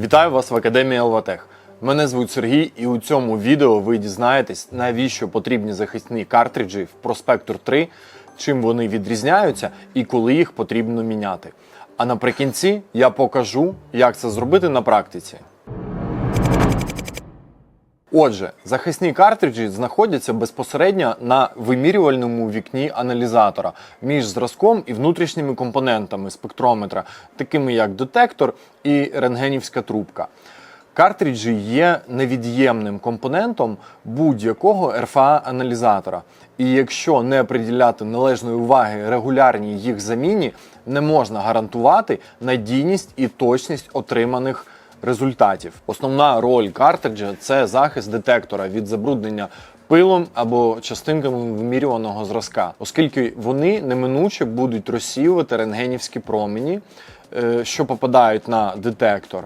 Вітаю вас в Академії Елватех. Мене звуть Сергій, і у цьому відео ви дізнаєтесь, навіщо потрібні захисні картриджі в Prospector 3, чим вони відрізняються і коли їх потрібно міняти. А наприкінці я покажу, як це зробити на практиці. Отже, захисні картриджі знаходяться безпосередньо на вимірювальному вікні аналізатора між зразком і внутрішніми компонентами спектрометра, такими як детектор і рентгенівська трубка. Картриджі є невід'ємним компонентом будь-якого РФА-аналізатора. І якщо не приділяти належної уваги регулярній їх заміні, не можна гарантувати надійність і точність отриманих результатів. Основна роль картриджа це захист детектора від забруднення пилом або частинками вимірюваного зразка, оскільки вони неминуче будуть розсіювати рентгенівські промені, е, що попадають на детектор.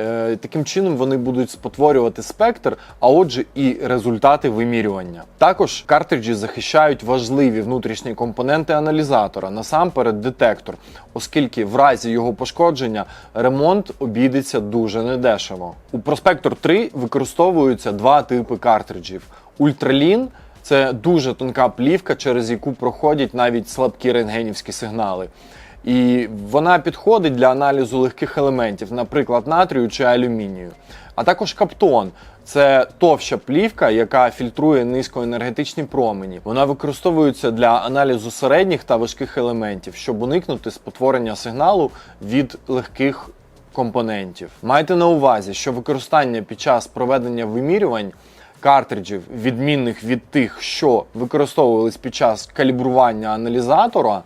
Е, Таким чином вони будуть спотворювати спектр, а отже, і результати вимірювання. Також картриджі захищають важливі внутрішні компоненти аналізатора, насамперед детектор, оскільки в разі його пошкодження ремонт обійдеться дуже недешево. У Prospector 3 використовуються два типи картриджів: ультралін. Це дуже тонка плівка, через яку проходять навіть слабкі рентгенівські сигнали. І вона підходить для аналізу легких елементів, наприклад, натрію чи алюмінію. А також каптон це товща плівка, яка фільтрує низькоенергетичні промені. Вона використовується для аналізу середніх та важких елементів, щоб уникнути спотворення сигналу від легких компонентів. Майте на увазі, що використання під час проведення вимірювань картриджів, відмінних від тих, що використовувались під час калібрування аналізатора,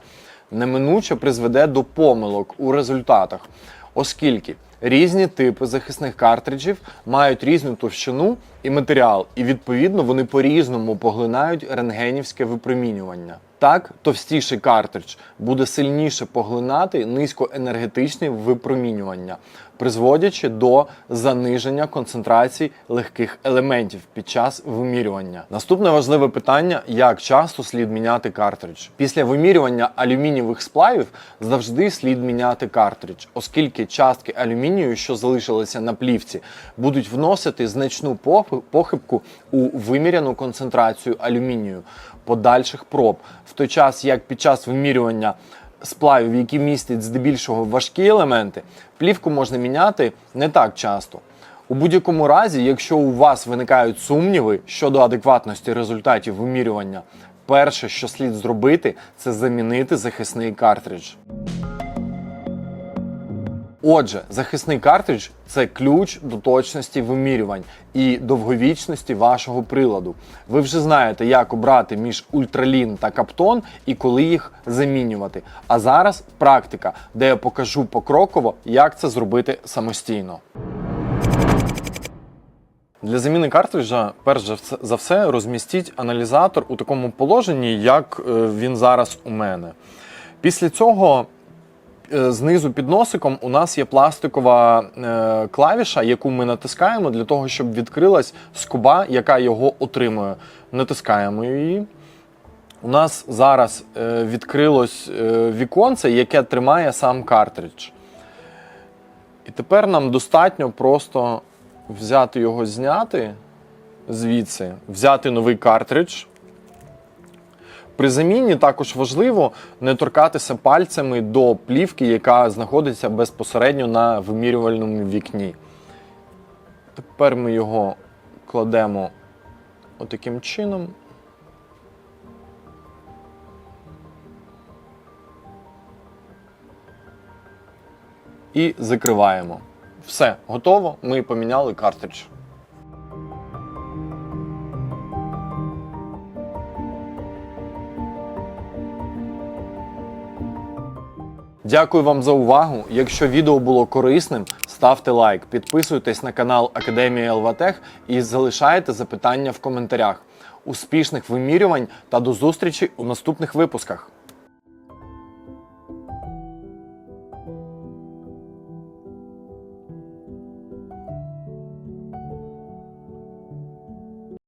неминуче призведе до помилок у результатах, оскільки різні типи захисних картриджів мають різну товщину і матеріал, і відповідно вони по-різному поглинають рентгенівське випромінювання. Так, товстіший картридж буде сильніше поглинати низькоенергетичні випромінювання, призводячи до заниження концентрації легких елементів під час вимірювання. Наступне важливе питання: як часто слід міняти картридж? Після вимірювання алюмінієвих сплавів завжди слід міняти картридж, оскільки частки алюмінію, що залишилися на плівці, будуть вносити значну похибку у виміряну концентрацію алюмінію подальших проб, в той час як під час вимірювання сплавів, які містять здебільшого важкі елементи, плівку можна міняти не так часто. У будь-якому разі, якщо у вас виникають сумніви щодо адекватності результатів вимірювання, перше, що слід зробити, це замінити захисний картридж. Отже, захисний картридж це ключ до точності вимірювань і довговічності вашого приладу. Ви вже знаєте, як обрати між ультралін та каптон і коли їх замінювати. А зараз практика, де я покажу покроково, як це зробити самостійно. Для заміни картриджа, перш за все- розмістіть аналізатор у такому положенні, як е, він зараз у мене. Після цього знизу під носиком у нас є пластикова е, клавіша, яку ми натискаємо для того, щоб відкрилась скоба, яка його отримує. Натискаємо її. У нас зараз е, відкрилось е, віконце, яке тримає сам картридж. І тепер нам достатньо просто взяти його, зняти звідси, взяти новий картридж. При заміні також важливо не торкатися пальцями до плівки, яка знаходиться безпосередньо на вимірювальному вікні. Тепер ми його кладемо отаким чином. І закриваємо. Все, готово. Ми поміняли картридж. Дякую вам за увагу. Якщо відео було корисним, ставте лайк, підписуйтесь на канал Академія ЛВТех і залишайте запитання в коментарях. Успішних вимірювань та до зустрічі у наступних випусках.